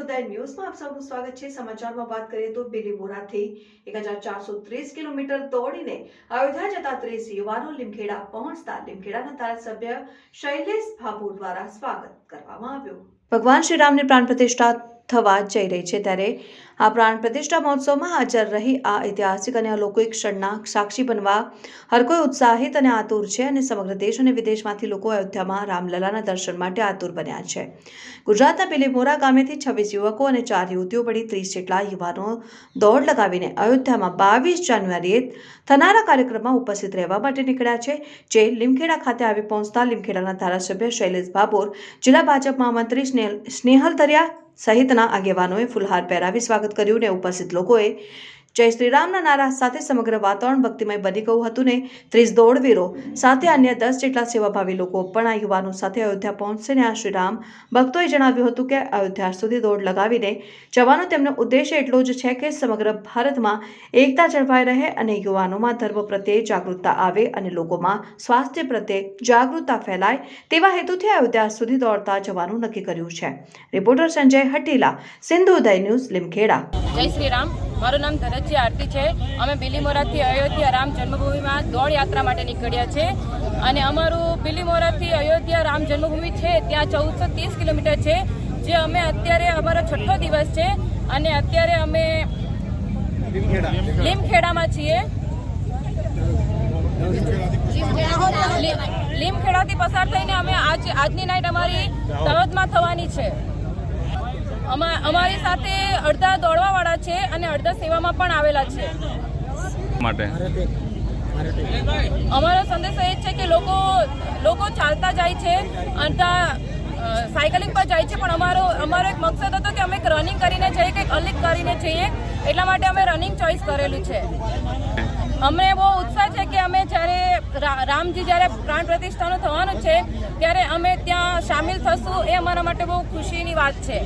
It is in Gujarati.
ન્યૂઝમાં આપ સૌનું સ્વાગત છે સમાચારમાં વાત કરીએ તો બિલીમોરાથી એક હજાર ચારસો ત્રીસ કિલોમીટર દોડીને અયોધ્યા જતા ત્રીસ યુવાનો લીમખેડા પહોંચતા લીમખેડાના ધારાસભ્ય શૈલેષ ભાભોર દ્વારા સ્વાગત કરવામાં આવ્યું ભગવાન શ્રીરામની પ્રાણ પ્રતિષ્ઠા થવા જઈ રહી છે ત્યારે આ પ્રાણ પ્રતિષ્ઠા મહોત્સવમાં હાજર રહી આ ઐતિહાસિક અને અલૌકિક ક્ષણના સાક્ષી બનવા હરકોઈ ઉત્સાહિત અને આતુર છે અને સમગ્ર દેશ અને વિદેશમાંથી લોકો અયોધ્યામાં રામલલાના દર્શન માટે આતુર બન્યા છે. ગુજરાતના બિલીમોરા ગામેથી છવ્વીસ યુવકો અને ચાર યુવતીઓ પડી ત્રીસ જેટલા યુવાનો દોડ લગાવીને અયોધ્યામાં બાવીસ જાન્યુઆરીએ થનારા કાર્યક્રમમાં ઉપસ્થિત રહેવા માટે નીકળ્યા છે, જે લીમખેડા ખાતે આવી પહોંચતા લીમખેડાના ધારાસભ્ય શૈલેષ ભાભોર, જિલ્લા ભાજપ મહામંત્રી સ્નેહ સ્નેહલ તરિયા સહિતના આગેવાનોએ ફુલહાર પહેરાવી સ્વાગત કર્યું ને ઉપસ્થિત લોકોએ જય શ્રીરામના નારા સાથે સમગ્ર વાતાવરણ ભક્તિમય બની ગયું હતું ને ત્રીસ દોડવીરો સાથે અન્ય દસ જેટલા સેવાભાવી લોકો પણ આ યુવાનો સાથે અયોધ્યા પહોંચશે ને આ શ્રીરામ ભક્તોએ જણાવ્યું હતું કે અયોધ્યા સુધી દોડ લગાવીને જવાનો તેમનો ઉદ્દેશ્ય એટલો જ છે કે સમગ્ર ભારતમાં એકતા જળવાઈ રહે અને યુવાનોમાં ધર્મ પ્રત્યે જાગૃતતા આવે અને લોકોમાં સ્વાસ્થ્ય પ્રત્યે જાગૃતતા ફેલાય તેવા હેતુથી અયોધ્યા સુધી દોડતા જવાનું નક્કી કર્યું છે. Reporter Sanjay Hatila, Sindhu Uday news, Limkheda. જય શ્રી રામ મારું નામ ધનજી આરતી છે. અમે બિલીમોરાથી અયોધ્યા રામ જન્મભૂમિમાં દોડ યાત્રા માટે નીકળ્યા છે. અને અમારું બિલીમોરાથી અયોધ્યા રામ જન્મભૂમિ છે, ત્યાં ચૌદસો ત્રીસ કિલોમીટર છે, જે અમે અત્યારે અમારો છઠ્ઠો દિવસ છે. અને અત્યારે અમે લીમખેડામાં છીએ. લીમખેડાથી પસાર થઈને અમે આજ, આજની નાઇટ અમારી તળદમાં થવાની છે. અમારી સાથે અડધા દોડવાવાળા છે અને અડધા સેવામાં પણ આવેલા છે. માટે. અમારો સંદેશો એ છે કે લોકો લોકો ચાલતા જાય છે અડધા સાયકલિંગ પર જાય છે પણ અમારો અમારો એક મકસદ હતો કે અમે રનિંગ કરીને જઈએ કંઈક અલગ કરીને જઈએ એટલા માટે અમે રનિંગ ચોઈસ કરેલું છે. અમને બહુ ઉત્સાહ છે કે અમે જ્યારે રામજી જ્યારે પ્રાણ પ્રતિષ્ઠાનું થવાનું છે ત્યારે અમે સામેલ થશું એ અમારા માટે બહુ ખુશીની વાત છે.